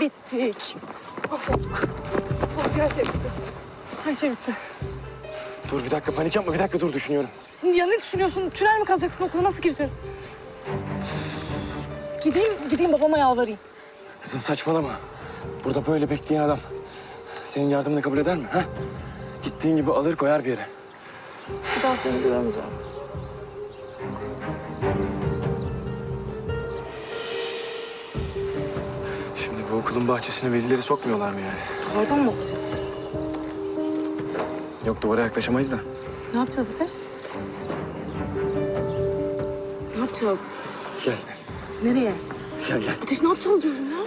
bittik. Mahvolduk. Her şey bitti. Her şey bitti. Dur bir dakika panik yapma bir dakika dur düşünüyorum. Ya ne düşünüyorsun? Tünel mi kazacaksın okula? Nasıl gireceğiz? Gideyim, gideyim babama yalvarayım. Kızım saçmalama. Burada böyle bekleyen adam senin yardımını kabul eder mi? Ha? Gittiğin gibi alır koyar bir yere. Bir daha seni göremeyeceğim. Bu okulun bahçesine velileri sokmuyorlar mı yani? Duvardan mı okuyacağız? Yok duvara yaklaşamayız da. Ne yapacağız Ateş? Ne yapacağız? Gel. Nereye? Gel gel. Ateş ne yapacağız diyorum ya.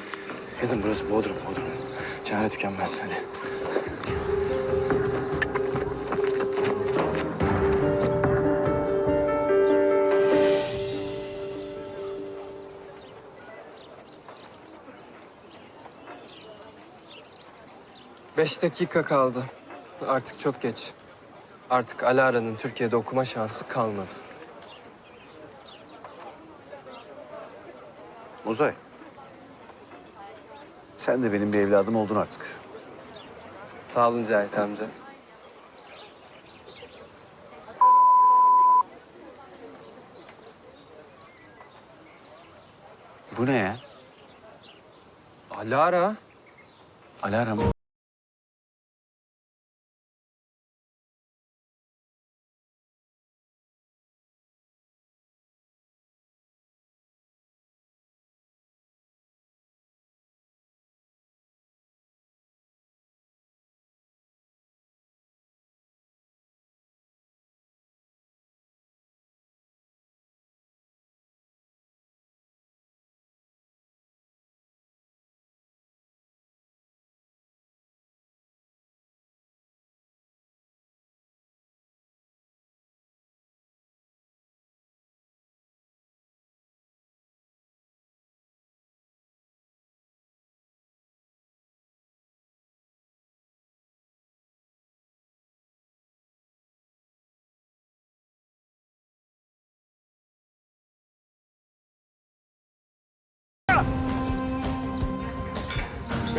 Kızım burası Bodrum, Bodrum. Çare tükenmez hadi. Beş dakika kaldı. Artık çok geç. Artık Alara'nın Türkiye'de okuma şansı kalmadı. Uzay. Sen de benim bir evladım oldun artık. Sağ olun Cahit amca. Bu ne ya? Alara? Alarm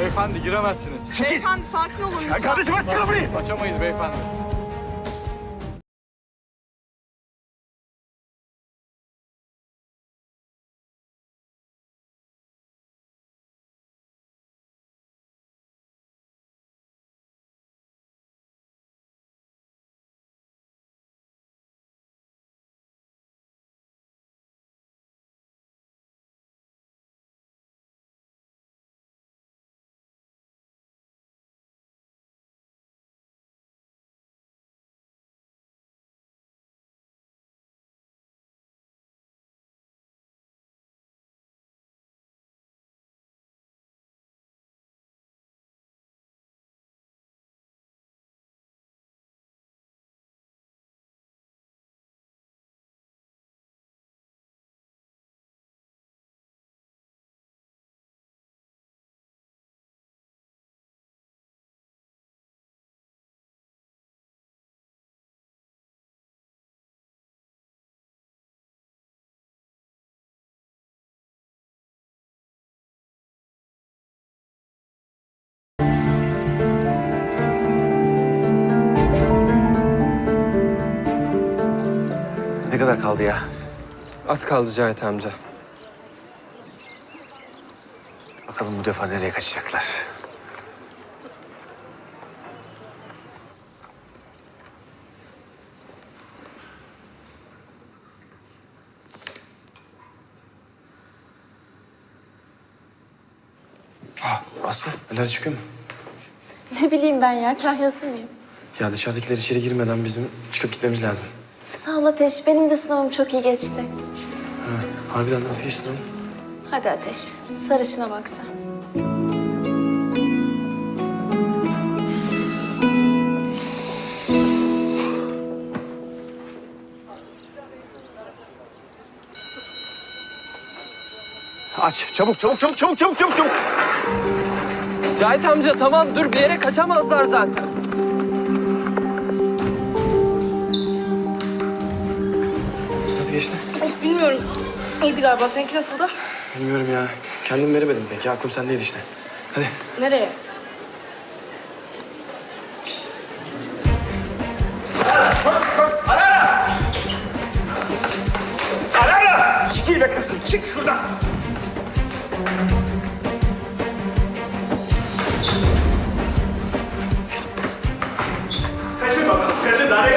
Beyefendi giremezsiniz. Beyefendi sakin olun lütfen. Kardeşim aç kapıyı! Açamayız beyefendi. Kadar kaldı ya? Az kaldı Cahit amca. Bakalım bu defa nereye kaçacaklar? Ah, Aslı neler çıkıyor mu? Ne bileyim ben ya, kahyası mıyım? Ya dışarıdakiler içeri girmeden bizim çıkıp gitmemiz lazım. Sağ ol Ateş, benim de sınavım çok iyi geçti. Ha, harbiden nasıl geçti lan? Hadi Ateş, sarışına bak sen. Aç çabuk çabuk çabuk çabuk çabuk çabuk çabuk. Cahit amca tamam dur bir yere kaçamazlar zaten. Nasıl geçti? Of bilmiyorum. İyiydi galiba. Seninki nasıldı? Bilmiyorum ya. Kendim veremedim pek. ya, Aklım sendeydi işte. Hadi. Nereye? Alara! Çekil be kızım, çık şuradan. Kaçın bakalım, kaçın. Daha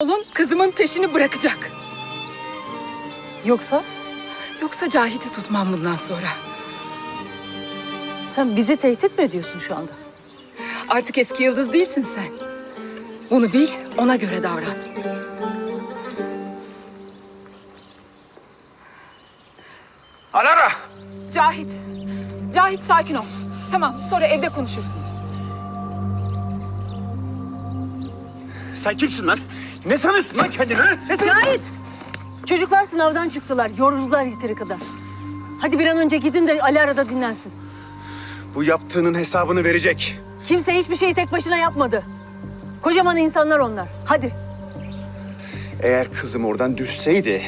Oğlum kızımın peşini bırakacak. Yoksa Yoksa Cahit'i tutmam bundan sonra. sen bizi tehdit mi ediyorsun şu anda? Artık eski yıldız değilsin sen. Bunu bil, ona göre davran. Alara! Cahit, Cahit sakin ol. Tamam, sonra evde konuşursunuz. Sen kimsin lan? Ne sanıyorsun lan kendini? ha? Ne Cahit! Çocuklar sınavdan çıktılar. Yoruldular yeteri kadar. Hadi bir an önce gidin de Ali arada dinlensin. Bu yaptığının hesabını verecek. Kimse hiçbir şeyi tek başına yapmadı. Kocaman insanlar onlar. Hadi. Eğer kızım oradan düşseydi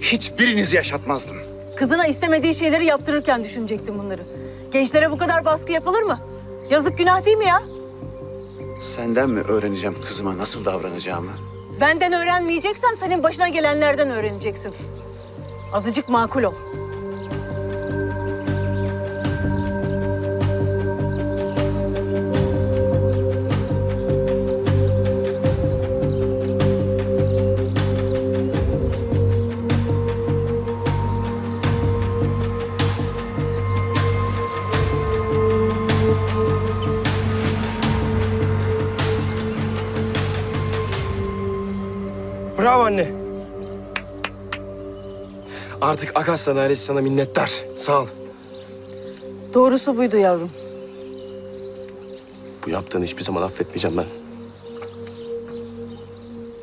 hiçbirinizi yaşatmazdım. Kızına istemediği şeyleri yaptırırken düşünecektin bunları. Gençlere bu kadar baskı yapılır mı? Yazık günah değil mi ya? Senden mi öğreneceğim kızıma nasıl davranacağımı? Benden öğrenmeyeceksen senin başına gelenlerden öğreneceksin. Azıcık makul ol. Anne. Artık Akaslan ailesi sana minnettar. Sağ ol. Doğrusu buydu yavrum. Bu yaptığını hiçbir zaman affetmeyeceğim ben.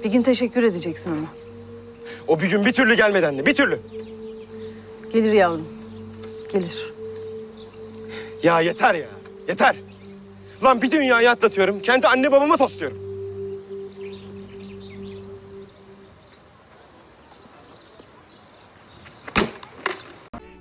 Bir gün teşekkür edeceksin ama. O bir gün bir türlü gelmedi anne, bir türlü. Gelir yavrum. Gelir. Ya yeter ya, yeter. Lan bir dünyayı atlatıyorum, kendi anne babama tosluyorum.